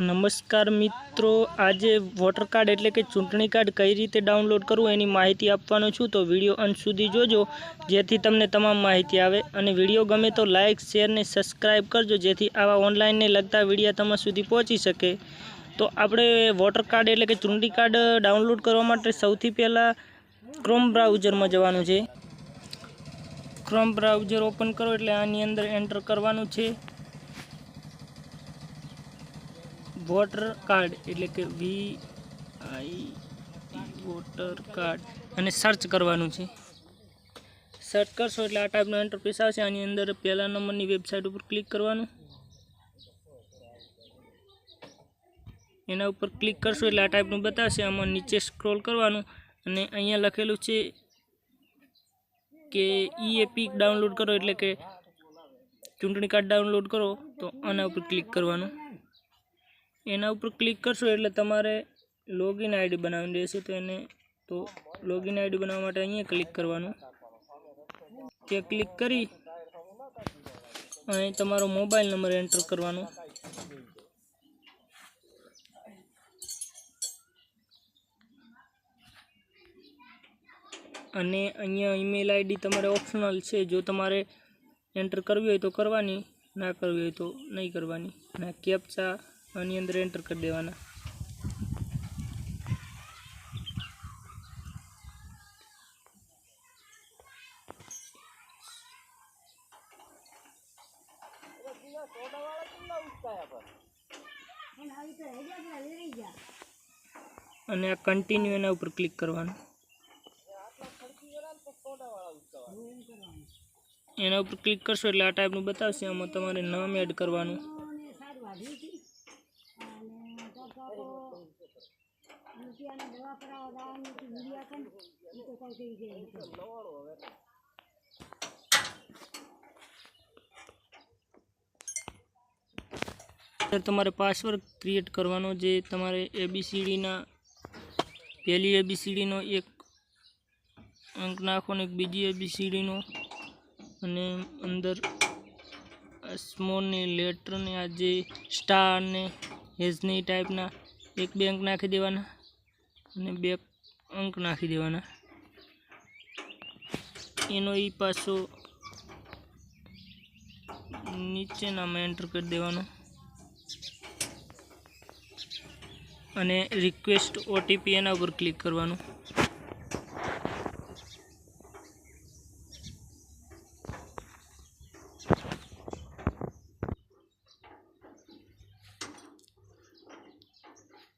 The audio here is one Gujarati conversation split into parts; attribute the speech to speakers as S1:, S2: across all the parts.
S1: નમસ્કાર મિત્રો, આજે વોટર કાર્ડ એટલે કે ચૂંટણી કાર્ડ કઈ રીતે ડાઉનલોડ કરવું એની માહિતી આપવાનો છું. તો વીડિયો અંત સુધી જોજો, જેથી તમને તમામ માહિતી આવે. અને વીડિયો ગમે તો લાઇક શેર ને સબસ્ક્રાઈબ કરજો, જેથી આવા ઓનલાઈનને લગતા વિડીયા તમારા સુધી પહોંચી શકે. તો આપણે વોટર કાર્ડ એટલે કે ચૂંટણી કાર્ડ ડાઉનલોડ કરવા માટે સૌથી પહેલાં ક્રોમ બ્રાઉઝરમાં જવાનું છે. ક્રોમ બ્રાઉઝર ઓપન કરો એટલે આની અંદર એન્ટર કરવાનું છે. વોટર કાર્ડ એટલે કે વી આઈ વોટર કાર્ડ અને સર્ચ કરવાનું છે. સર્ચ કરશો એટલે આ ટાઈપનો એન્ટરપ્રેસ આવશે. આની અંદર પહેલા નંબરની વેબસાઇટ ઉપર ક્લિક કરવાનું. એના ઉપર ક્લિક કરશો એટલે આ ટાઈપનું બતાવશે. આમાં નીચે સ્ક્રોલ કરવાનું. અને અહીંયા લખેલું છે કે ઈ એપિક ડાઉનલોડ કરો એટલે કે ચૂંટણી કાર્ડ ડાઉનલોડ કરો તો આના ઉપર ક્લિક કરવાનું. એના ઉપર ક્લિક કરશો એટલે તમારે લોગિન આઈડી બનાવીને રહેશે તો એને તો લોગિન આઈડી બનાવવા માટે અહીંયા ક્લિક કરવાનું. તે ક્લિક કરી અહીં તમારો મોબાઈલ નંબર એન્ટર કરવાનો. અને અહીંયા ઈમેલ આઈડી તમારે ઓપ્શનલ છે. જો તમારે એન્ટર કરવી હોય તો કરવાની, ના કરવી હોય તો નહીં કરવાની. અને કેપ્ચા આની અંદર એન્ટર કરી દેવાના. અને આ કન્ટિન્યુ એના ઉપર ક્લિક કરવાનું. એના ઉપર ક્લિક કરશો એટલે આ ટાઈપનું બતાવશે. આમાં તમારે નામ એડ કરવાનું. અંદર તમારે પાસવર્ડ ક્રિએટ કરવાનો જે તમારે એબીસીડીના પહેલી એબીસીડીનો એક અંક નાખવાનો એક બીજી એબીસીડીનો અને અંદર સ્મોલ ને લેટર ને આ જે સ્ટાર ને હેઝની ટાઈપના એક બે અંક નાખી દેવાના. અને બે અંક નાખી દેવાના. એનો એ પાછો નીચેનામાં એન્ટર કરી દેવાનો. અને રિક્વેસ્ટ ઓટીપી એના ઉપર ક્લિક કરવાનું.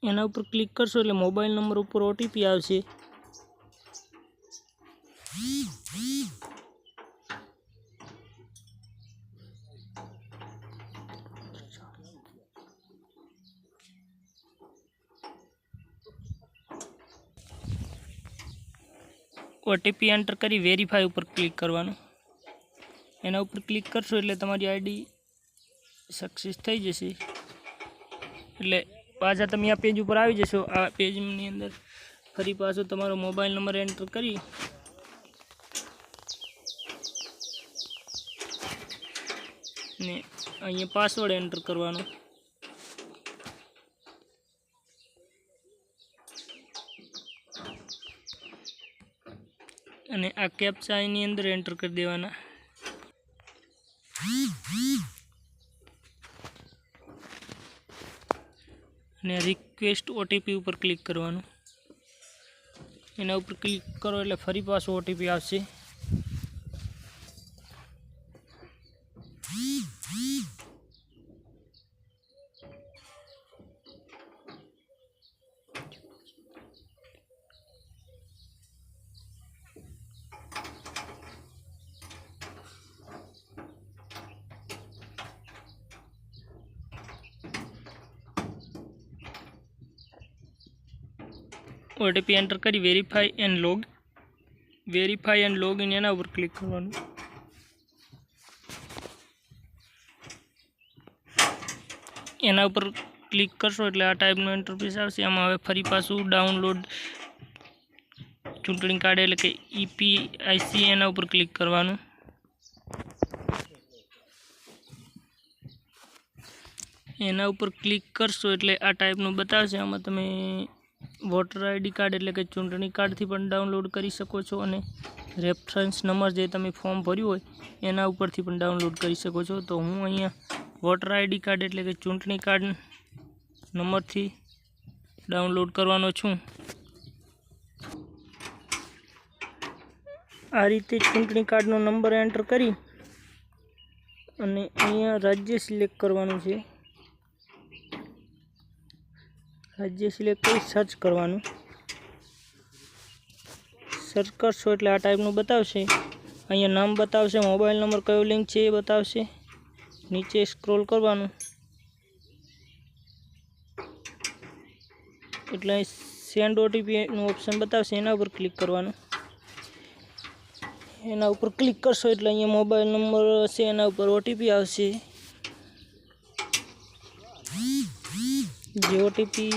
S1: એના ઉપર ક્લિક કરશો એટલે મોબાઈલ નંબર ઉપર ઓટીપી આવશે. ઓટીપી એન્ટર કરી વેરીફાઈ ઉપર ક્લિક કરવાનું. એના ઉપર ક્લિક કરશો એટલે તમારી આઈડી સક્સેસ થઈ જશે. એટલે પાછા તમે આ પેજ ઉપર આવી જશો. આ પેજની અંદર ફરી પાછો તમારો મોબાઈલ નંબર એન્ટર કરી. ને અહીંયા પાસવર્ડ એન્ટર કરવાનો. અને આ કેપ્ચા એની અંદર એન્ટર કરી દેવાના. અને રિક્વેસ્ટ ઓટીપી ઉપર ક્લિક કરવાનું. એના ઉપર ક્લિક કરો એટલે ફરી પાછો ઓટીપી આવશે. ઓટીપી એન્ટર કરી verify and log verify and log in એના ઉપર ક્લિક કરવાનું. એના ઉપર ક્લિક કરશો એટલે આ ટાઈપનું ઇન્ટરફેસ આવશે. આમાં હવે ફરી પાછું ડાઉનલોડ ચૂંટણી કાર્ડ એટલે કે ઈપીઆઈસી એના ઉપર ક્લિક કરવાનું. એના ઉપર ક્લિક કરશો એટલે આ ટાઈપનું બતાવશે. આમાં તમે વોટર આઈડી કાર્ડ એટલે કે ચૂંટણી કાર્ડથી પણ ડાઉનલોડ કરી શકો છો અને રેફરન્સ નંબર જે તમે ફોર્મ ભર્યું હોય, એના ઉપરથી પણ ડાઉનલોડ કરી શકો છો. તો હું અહીંયા વોટર આઈડી કાર્ડ એટલે કે ચૂંટણી કાર્ડ નંબરથી ડાઉનલોડ કરવાનો છું. આ રીતે ચૂંટણી કાર્ડનો નંબર એન્ટર કરી અને અહીંયા રાજ્ય સિલેક્ટ કરવાનું છે. રાજ્ય સિલેક્ટ કરી સર્ચ કરવાનું. સર્ચ કરશો એટલે આ ટાઈપનું બતાવશે. અહીંયા નામ બતાવશે મોબાઈલ નંબર કયો લિંક છે એ બતાવશે. નીચે સ્ક્રોલ કરવાનું. એટલે અહીં સેન્ડ ઓટીપીનું ઓપ્શન બતાવશે, એના ઉપર ક્લિક કરવાનું. એના ઉપર ક્લિક કરશો એટલે અહીંયા મોબાઈલ નંબર હશે, એના ઉપર ઓટીપી આવશે. જે ઓટીપી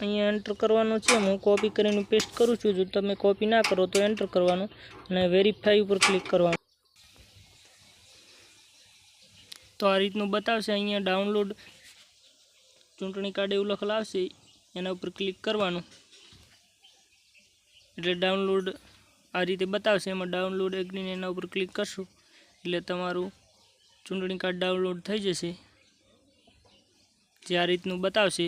S1: અહીંયા એન્ટર કરવાનો છે. હું કોપી કરીને પેસ્ટ કરું છું. જો તમે કોપી ના કરો તો એન્ટર કરવાનું અને વેરીફાઈ ઉપર ક્લિક કરવાનું. તો આ રીતનું બતાવશે. અહીંયા ડાઉનલોડ ચૂંટણી કાર્ડ એવું લખેલ આવશે. એના ઉપર ક્લિક કરવાનું. એટલે ડાઉનલોડ આ રીતે બતાવશે. એમાં ડાઉનલોડ એગ્રીને એના ઉપર ક્લિક કરશો. એટલે તમારું ચૂંટણી કાર્ડ ડાઉનલોડ થઈ જશે. જે આ રીતનું બતાવશે